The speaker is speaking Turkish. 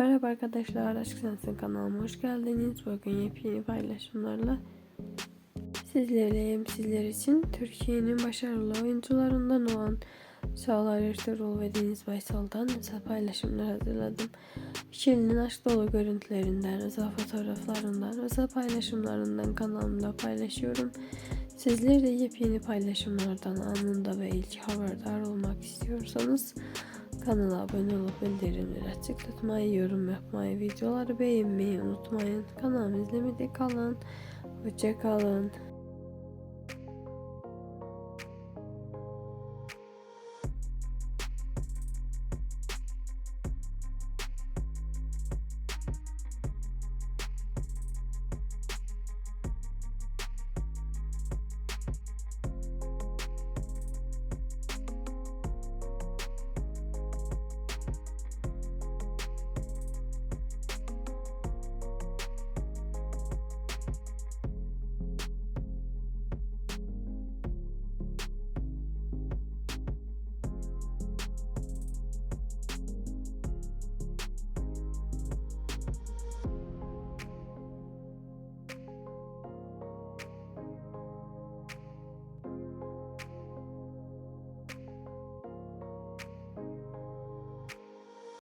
Merhaba arkadaşlar, Aşk Sensin kanalıma hoş geldiniz. Bugün yepyeni paylaşımlarla sizlerleyim. Sizler için Türkiye'nin başarılı oyuncularından olan Çağlar Ertuğrul ve Deniz Baysal'dan özel paylaşımlar hazırladım. İkilinin aşk dolu görüntülerinden, özel fotoğraflarından, özel paylaşımlarından kanalımda paylaşıyorum. Sizler de yepyeni paylaşımlardan anında ve ilk haberdar olmak istiyorsanız Kanala abone olup bildirimleri açık tutmayı, yorum yapmayı, videoları beğenmeyi unutmayın. Kanalımı izlemede kalın. Hoşça kalın.